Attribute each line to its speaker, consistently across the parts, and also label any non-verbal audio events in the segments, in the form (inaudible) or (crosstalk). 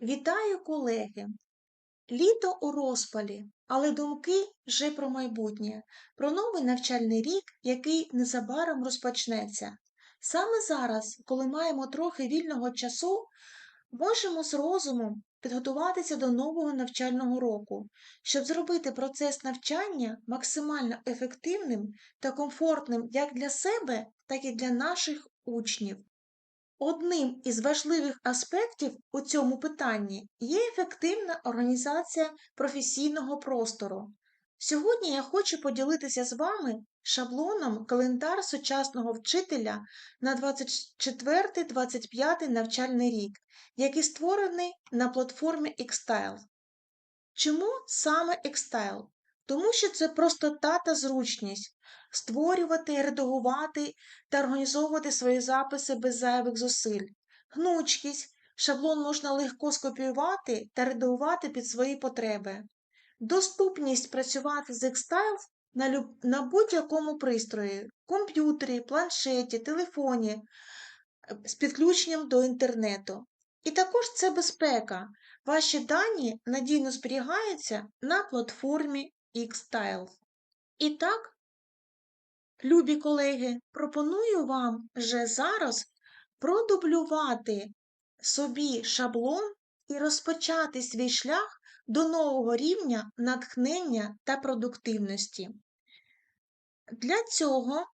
Speaker 1: Вітаю, колеги! Літо у розпалі, але думки вже про майбутнє, про новий навчальний рік, який незабаром розпочнеться. Саме зараз, коли маємо трохи вільного часу, можемо з розумом підготуватися до нового навчального року, щоб зробити процес навчання максимально ефективним та комфортним як для себе, так і для наших учнів. Одним із важливих аспектів у цьому питанні є ефективна організація професійного простору. Сьогодні я хочу поділитися з вами шаблоном календар сучасного вчителя на 24-25 навчальний рік, який створений на платформі Xtile. Чому саме Xtile? Тому що це простота та зручність створювати, редагувати та організовувати свої записи без зайвих зусиль, гнучкість, шаблон можна легко скопіювати та редагувати під свої потреби, доступність працювати з Xstyle на, люб... на будь-якому пристрої, комп'ютері, планшеті, телефоні з підключенням до інтернету. І також це безпека. Ваші дані надійно зберігаються на платформі Xstyle. І так, Любі колеги, пропоную вам вже зараз продублювати собі шаблон і розпочати свій шлях до нового рівня натхнення та продуктивності. Для цього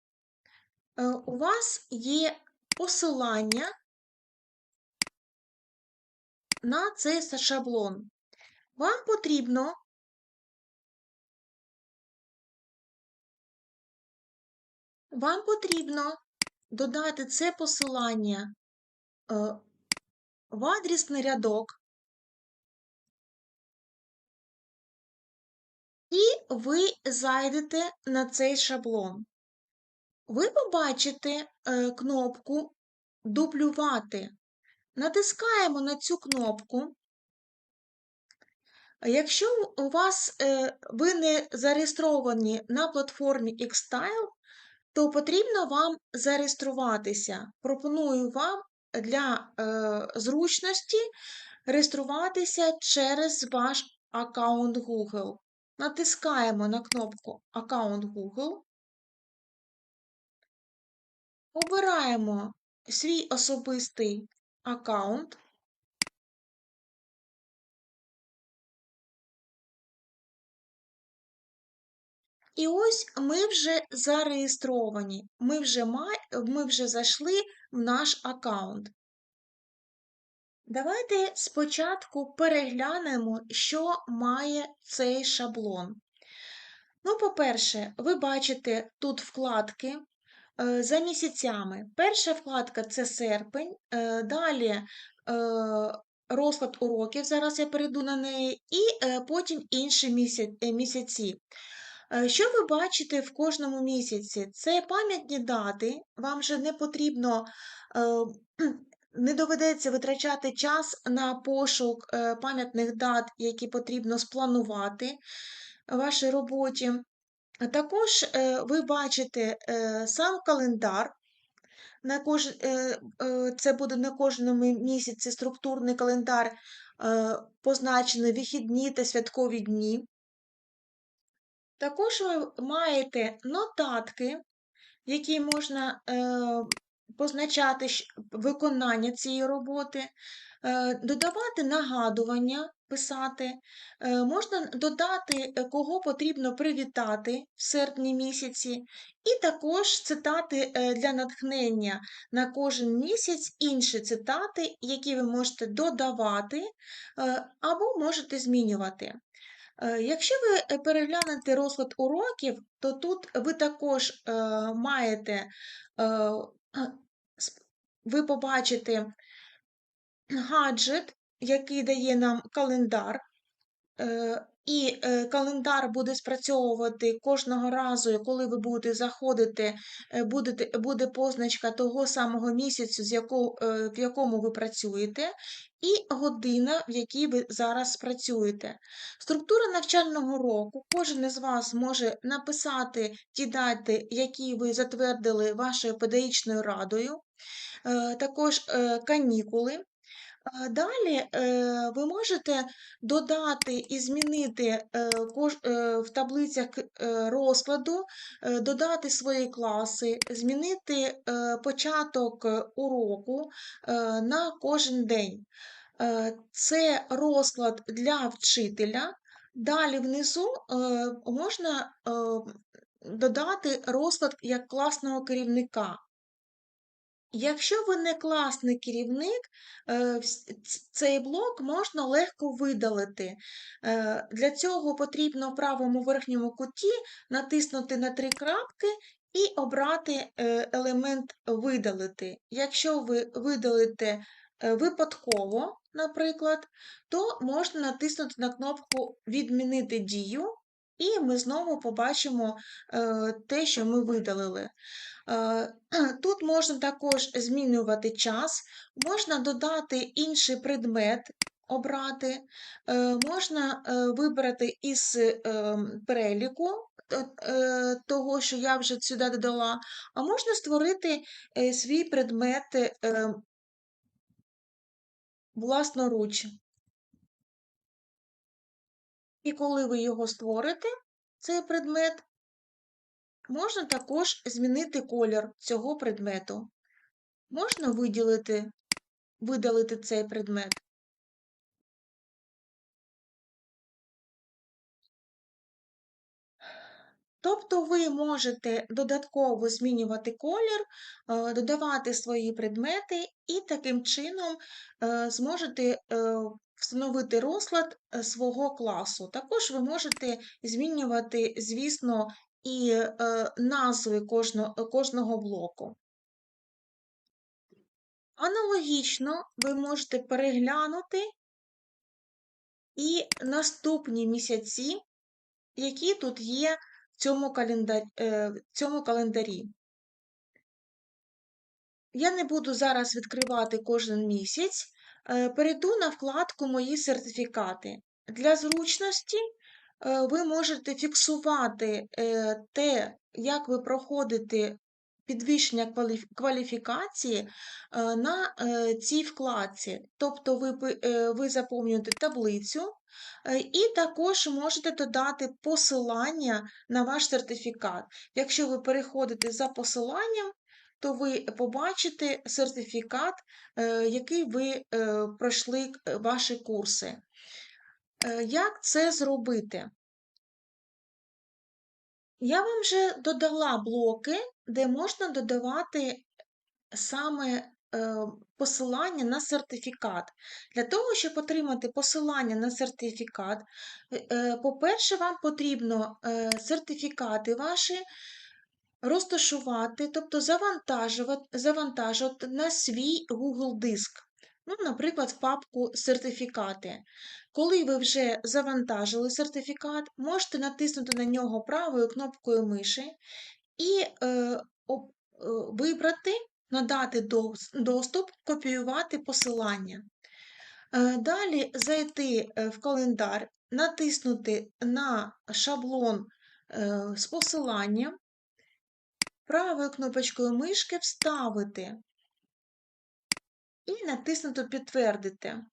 Speaker 1: е, у вас є посилання на цей шаблон. Вам потрібно Вам потрібно додати це посилання е, в адресний рядок, і ви зайдете на цей шаблон. Ви побачите е, кнопку Дублювати. Натискаємо на цю кнопку. Якщо у вас е, ви не зареєстровані на платформі Xtile, то потрібно вам зареєструватися. Пропоную вам для е, зручності реєструватися через ваш аккаунт Google. Натискаємо на кнопку Аккаунт Google, обираємо свій особистий аккаунт. І ось ми вже зареєстровані, ми вже май... ми вже зайшли в наш аккаунт. Давайте спочатку переглянемо, що має цей шаблон. Ну, по-перше, ви бачите тут вкладки е, за місяцями. Перша вкладка це серпень, е, далі е, розклад уроків, зараз я перейду на неї, і потім інші місяці. Е, що ви бачите в кожному місяці? Це пам'ятні дати, вам вже не потрібно, е, (clears throat) не доведеться витрачати час на пошук е, пам'ятних дат, які потрібно спланувати в вашій роботі. Також ви бачите сам календар. Це буде на кожному місяці структурний календар, позначений вихідні та святкові дні. Також ви маєте нотатки, які можна е, позначати виконання цієї роботи, е, додавати нагадування, писати, е, можна додати, кого потрібно привітати в серпні місяці, і також цитати для натхнення на кожен місяць інші цитати, які ви можете додавати або можете змінювати. Е, якщо ви е, переглянете розклад уроків, то тут ви також е, маєте, ви побачите гаджет, який дає нам календар, і е, календар буде спрацьовувати кожного разу, коли ви будете заходити, е, будете, буде позначка того самого місяцю, з якого, е, в якому ви працюєте, і година, в якій ви зараз працюєте. Структура навчального року, кожен із вас може написати ті дати, які ви затвердили вашою педагогічною радою, також канікули. Далі е, ви можете додати і змінити е, е, в таблицях розкладу, додати свої класи, змінити початок уроку на кожен день. Це розклад для вчителя. Далі внизу можна додати розклад як класного керівника. Якщо ви не класний керівник, е, цей блок можна легко видалити. Е, Для цього потрібно в правому верхньому куті натиснути на три крапки і обрати е, елемент видалити. Якщо ви видалите випадково, наприклад, то можна натиснути на кнопку Відмінити дію, і ми знову побачимо е, те, що ми видалили. Е, (clears throat) Тут можна також змінювати час, можна додати інший предмет, обрати, е, можна вибрати із переліку того, що я вже сюди додала, а можна створити свій предмет власноруч. І коли ви його створите, цей предмет, можна також змінити колір цього предмету. Можна виділити, видалити цей предмет. Тобто ви можете додатково змінювати колір, е, додавати свої предмети і таким чином е, зможете е, встановити розклад е, свого класу. Також ви можете змінювати, звісно, і е, назви кожного, блоку. Аналогічно ви можете переглянути і наступні місяці, які тут є в цьому календарі. В цьому календарі. Я не буду зараз відкривати кожен місяць, е, перейду на вкладку Мої сертифікати. Для зручності е, ви можете фіксувати е, те, як ви проходите підвищення кваліфікації е, на е, цій вкладці. Тобто ви, е, ви заповнюєте таблицю е, і також можете додати посилання на ваш сертифікат. Якщо ви переходите за посиланням, то ви побачите сертифікат, е, який ви е, пройшли е, ваші курси. Як це зробити? Я вам вже додала блоки, де можна додавати саме посилання на сертифікат. Для того, щоб отримати посилання на сертифікат, по-перше, вам потрібно сертифікати ваші розташувати, тобто завантажувати, завантажувати на свій Google диск. Ну, наприклад, в папку сертифікати. Коли ви вже завантажили сертифікат, можете натиснути на нього правою кнопкою миші і е, об, е, вибрати, надати доступ, копіювати посилання. Е, Далі зайти е, в календар, натиснути на шаблон е, з посиланням, правою кнопочкою мишки вставити і натиснути Підтвердити.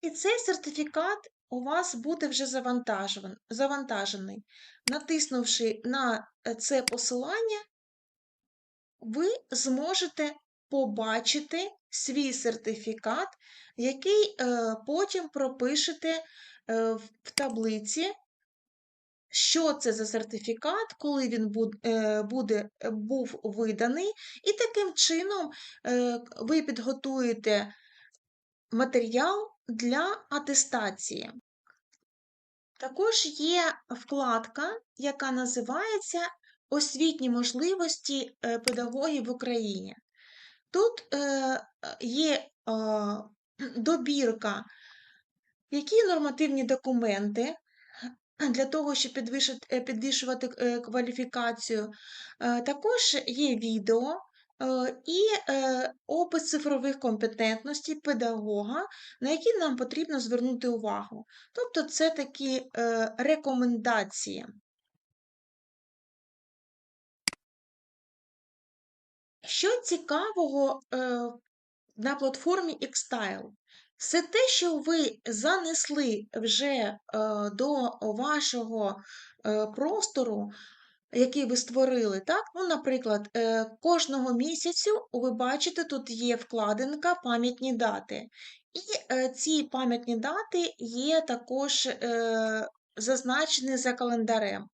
Speaker 1: І цей сертифікат у вас буде вже завантажений. Натиснувши на е, це посилання, ви зможете побачити свій сертифікат, який е, потім пропишете е, в в таблиці, що це за сертифікат, коли він е, буде, е, був виданий, і таким чином е, ви підготуєте матеріал для атестації. Також є вкладка, яка називається Освітні можливості педагогів в Україні. Тут є (clears throat) добірка, які нормативні документи для того, щоб е, підвищувати е, кваліфікацію. Е, Також є відео і опис цифрових компетентностей педагога, на які нам потрібно звернути увагу. Тобто це такі рекомендації. Що цікавого на платформі Xtile. Все те, що ви занесли вже е, до вашого е, простору, який ви створили, так? Ну, наприклад, е, кожного місяцю ви бачите, тут є вкладинка пам'ятні дати. І ці пам'ятні дати є також зазначені за календарем.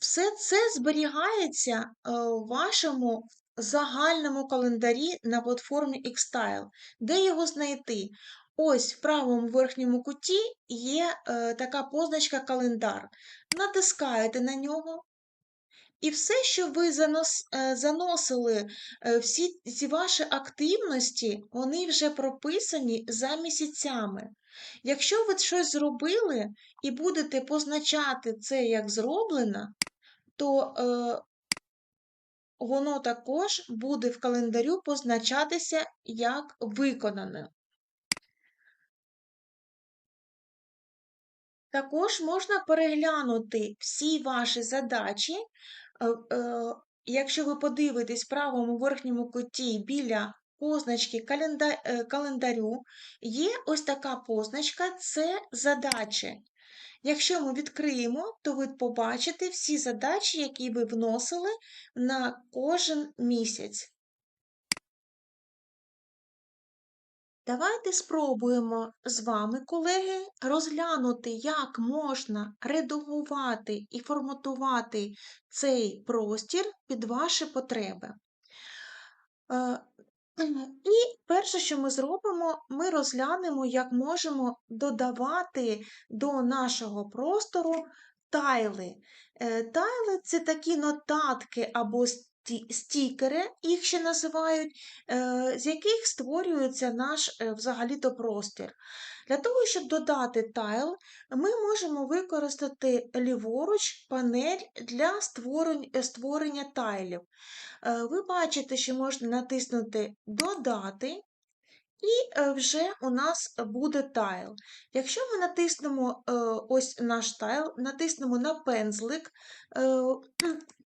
Speaker 1: Все це зберігається в вашому загальному календарі на платформі Xtile. Де його знайти? Ось в правому верхньому куті є е, така позначка календар. Натискаєте на нього. І все, що ви занос, е, заносили, е, всі ці ваші активності, вони вже прописані за місяцями. Якщо ви щось зробили і будете позначати це як зроблено, то е, воно також буде в календарю позначатися як виконане. Також можна переглянути всі ваші задачі. Е, е, Якщо ви подивитесь в правому верхньому куті біля позначки е, календарю, є ось така позначка це задачі. Якщо ми відкриємо, то ви побачите всі задачі, які ви вносили на кожен місяць. Давайте спробуємо з вами, колеги, розглянути, як можна редагувати і форматувати цей простір під ваші потреби. І перше, що ми зробимо, ми розглянемо, як можемо додавати до нашого простору тайли. Е, Тайли це такі нотатки або сті- стікери, їх ще називають, е, з яких створюється наш е, взагалі-то простір. Для того, щоб додати тайл, ми можемо використати ліворуч панель для створення тайлів. Е, Ви бачите, що можна натиснути Додати, і вже у нас буде тайл. Якщо ми натиснемо ось наш тайл, натиснемо на пензлик,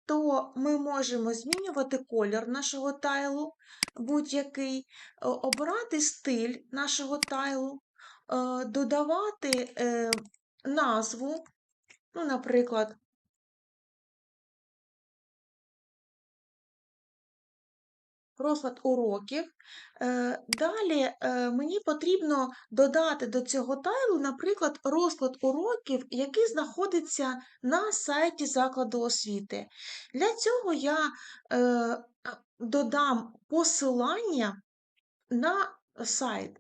Speaker 1: то ми можемо змінювати колір нашого тайлу, будь-який, обирати обрати стиль нашого тайлу, е, додавати е, назву, ну, наприклад, розклад уроків. Е, Далі е, мені потрібно додати до цього тайлу, наприклад, розклад уроків, який знаходиться на сайті закладу освіти. Для цього я е, додам посилання на сайт.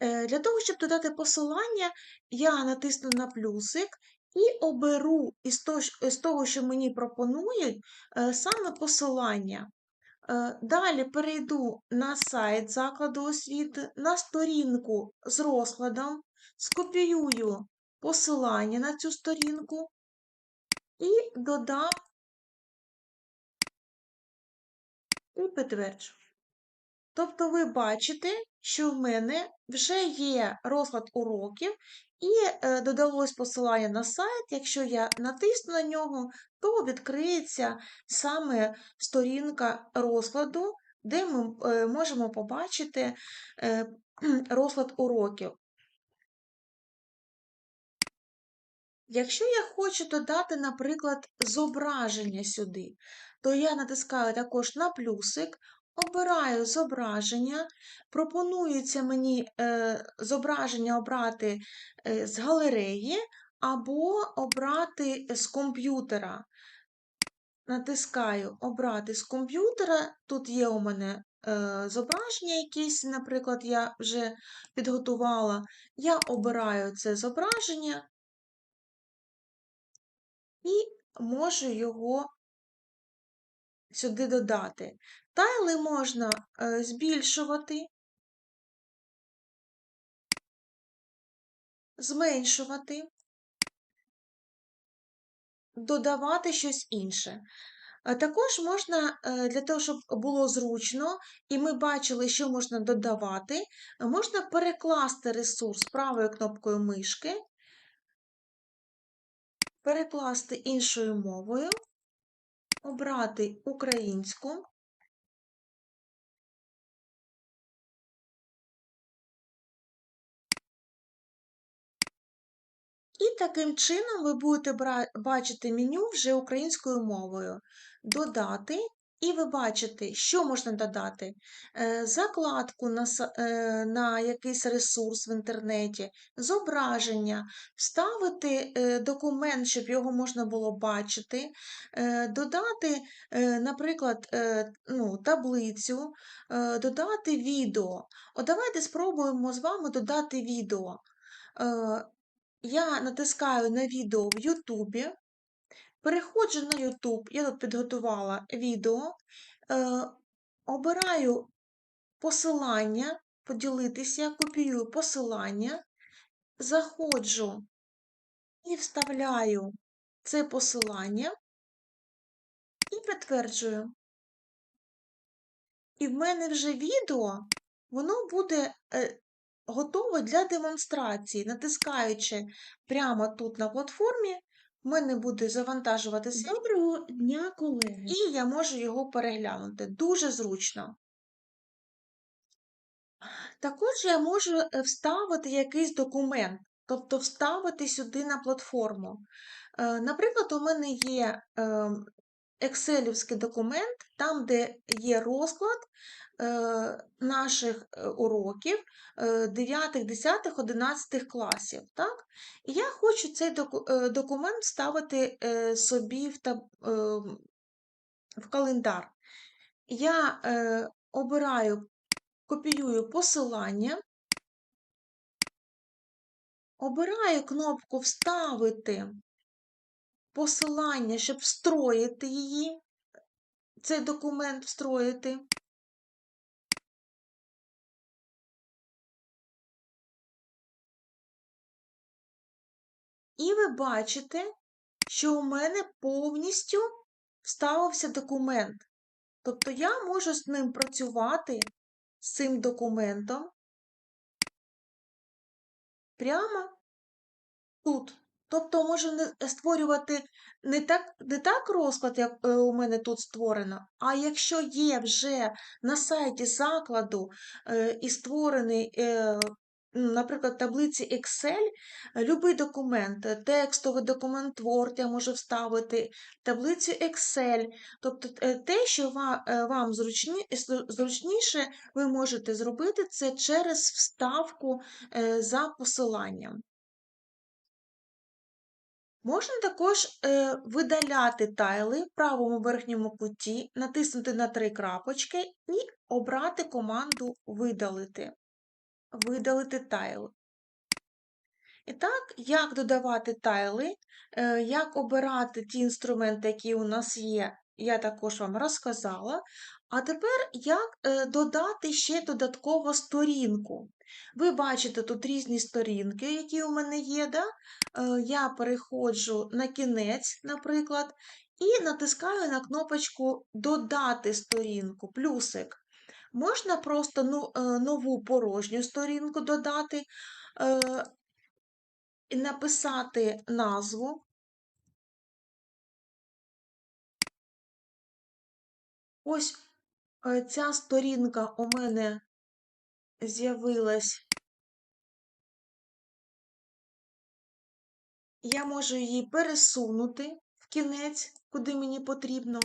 Speaker 1: Для того, щоб додати посилання, я натисну на плюсик і оберу із того, що мені пропонують, саме посилання. Е, Далі перейду на сайт закладу освіти, на сторінку з розкладом, скопіюю посилання на цю сторінку і додам і підтверджу. Тобто ви бачите, що в мене вже є розклад уроків, і е, додалось посилання на сайт. Якщо я натисну на нього, то відкриється саме сторінка розкладу, де ми е, можемо побачити е, (clears throat) розклад уроків. Якщо я хочу додати, наприклад, зображення сюди, то я натискаю також на плюсик, обираю зображення, пропонується мені е, зображення обрати е, з галереї або обрати з комп'ютера. Натискаю Обрати з комп'ютера. Тут є у мене е, зображення якісь, наприклад, я вже підготувала. Я обираю це зображення і можу його сюди додати. Тайли можна е, збільшувати, зменшувати, додавати щось інше. Також можна, е, для того, щоб було зручно, і ми бачили, що можна додавати, можна перекласти ресурс правою кнопкою мишки, перекласти іншою мовою, обрати українську І таким чином ви будете бачити меню вже українською мовою. Додати, і ви бачите, що можна додати. Е, Закладку на, е, на якийсь ресурс в інтернеті, зображення, вставити е, документ, щоб його можна було бачити, додати, наприклад, ну, таблицю, додати відео. От давайте спробуємо з вами додати відео. Я натискаю на відео в Ютубі, переходжу на Ютуб, я тут підготувала відео, е, обираю посилання, поділитися, копіюю посилання, заходжу і вставляю це посилання і підтверджую. І в мене вже відео, воно буде е, готове для демонстрації. Натискаючи прямо тут на платформі, в мене буде завантажуватися
Speaker 2: Доброго дня, колеги.
Speaker 1: і я можу його переглянути. Дуже зручно. Також я можу е, вставити якийсь документ, тобто вставити сюди на платформу. Е, Наприклад, у мене є ем, екселівський документ, там, де є розклад наших е, уроків е, 9, 10, 11 класів. Так? І я хочу цей е, документ вставити е, собі в, таб- е, в календар. Я е, обираю, копіюю посилання, обираю кнопку Вставити посилання, щоб встроїти її, цей документ встроїти. І ви бачите, що у мене повністю вставився документ. Тобто я можу з ним працювати, з цим документом, прямо тут. Тобто можу створювати не так, не так розклад, як е, у мене тут створено, а якщо є вже на сайті закладу е, і створений, е, наприклад, таблиці Excel, е, любий документ, е, текстовий документ Word я можу вставити, таблицю Excel, тобто е, те, що вам зручні, зручніше, ви можете зробити це через вставку за посиланням. Можна також видаляти тайли в правому верхньому куті, натиснути на три крапочки і обрати команду Видалити. Видалити тайл. І так, як додавати тайли, е, як обирати ті інструменти, які у нас є, я також вам розказала. А тепер як е, додати ще додатково сторінку. Ви бачите тут різні сторінки, які у мене є. Да? Е, Я переходжу на кінець, наприклад, і натискаю на кнопочку Додати сторінку, плюсик. Можна просто ну, е, нову порожню сторінку додати. е, і написати назву. Ось е, ця сторінка у мене з'явилась. Я можу її пересунути в кінець, куди мені потрібно.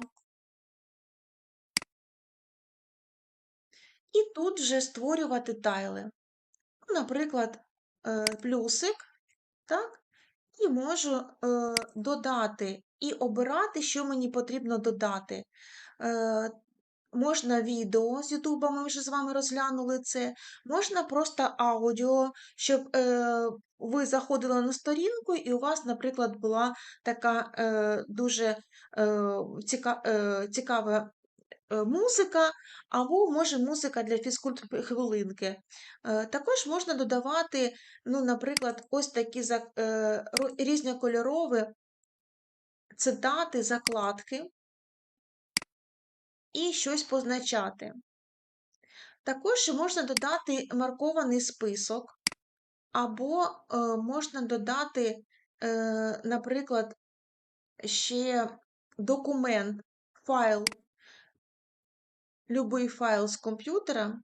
Speaker 1: І тут вже створювати тайли. Ну, Наприклад, е, плюсик, так? І можу е, додати і обирати, що мені потрібно додати. Е, Можна відео з Ютуба, ми вже з вами розглянули це. Можна просто аудіо, щоб е, ви заходили на сторінку, і у вас, наприклад, була така е, дуже е, ціка, е, цікава музика, або може музика для фізкульт-хвилинки. Е, також можна додавати, ну, наприклад, ось такі е, ро- різнокольорові цитати, закладки і щось позначати. Також можна додати маркований список, або е, можна додати, наприклад, ще документ, файл, любий файл з комп'ютера.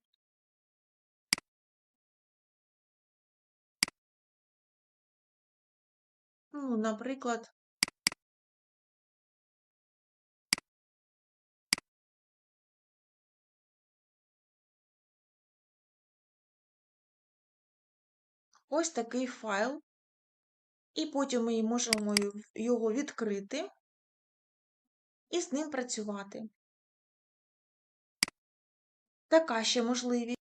Speaker 1: Ну, наприклад, ось такий файл, і потім ми можемо його відкрити і з ним працювати. Така ще можливість.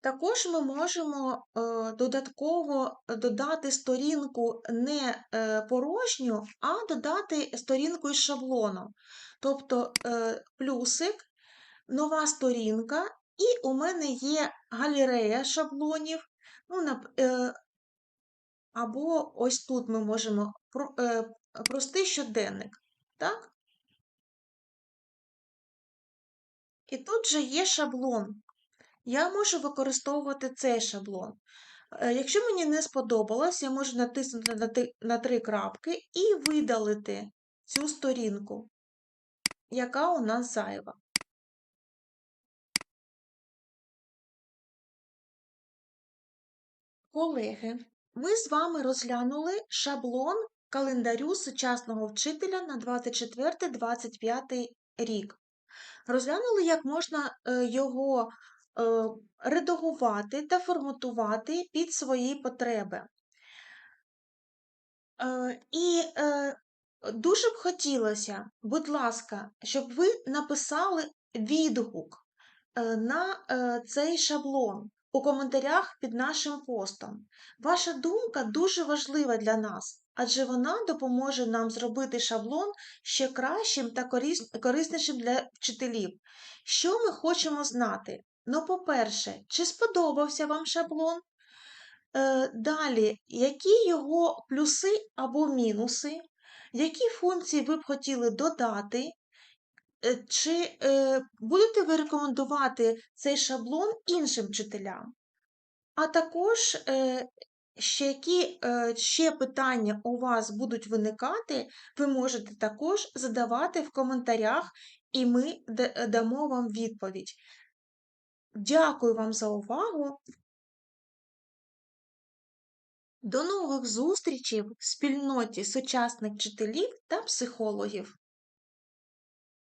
Speaker 1: Також ми можемо е, додатково додати сторінку не е, порожню, а додати сторінку із шаблоном. Тобто е, плюсик, нова сторінка, і у мене є галерея шаблонів. Ну, е, або ось тут ми можемо про- е, простий щоденник. Так? І тут же є шаблон. Я можу використовувати цей шаблон. Е, Якщо мені не сподобалось, я можу натиснути на три крапки і видалити цю сторінку, яка у нас зайва. Колеги, ми з вами розглянули шаблон календарю сучасного вчителя на 24-25 рік. Розглянули, як можна е, його е, редагувати та форматувати під свої потреби. Е, І дуже б хотілося, будь ласка, щоб ви написали відгук на цей шаблон у коментарях під нашим постом. Ваша думка дуже важлива для нас, адже вона допоможе нам зробити шаблон ще кращим та кориснішим для вчителів. Що ми хочемо знати? Ну, по-перше, чи сподобався вам шаблон? Е, Далі, які його плюси або мінуси, які функції ви б хотіли додати, Е, чи е, будете ви рекомендувати цей шаблон іншим вчителям? А також, ще які е, ще питання у вас будуть виникати, ви можете також задавати в коментарях, і ми дамо вам відповідь. Дякую вам за увагу. До нових зустрічей в спільноті сучасних вчителів та психологів.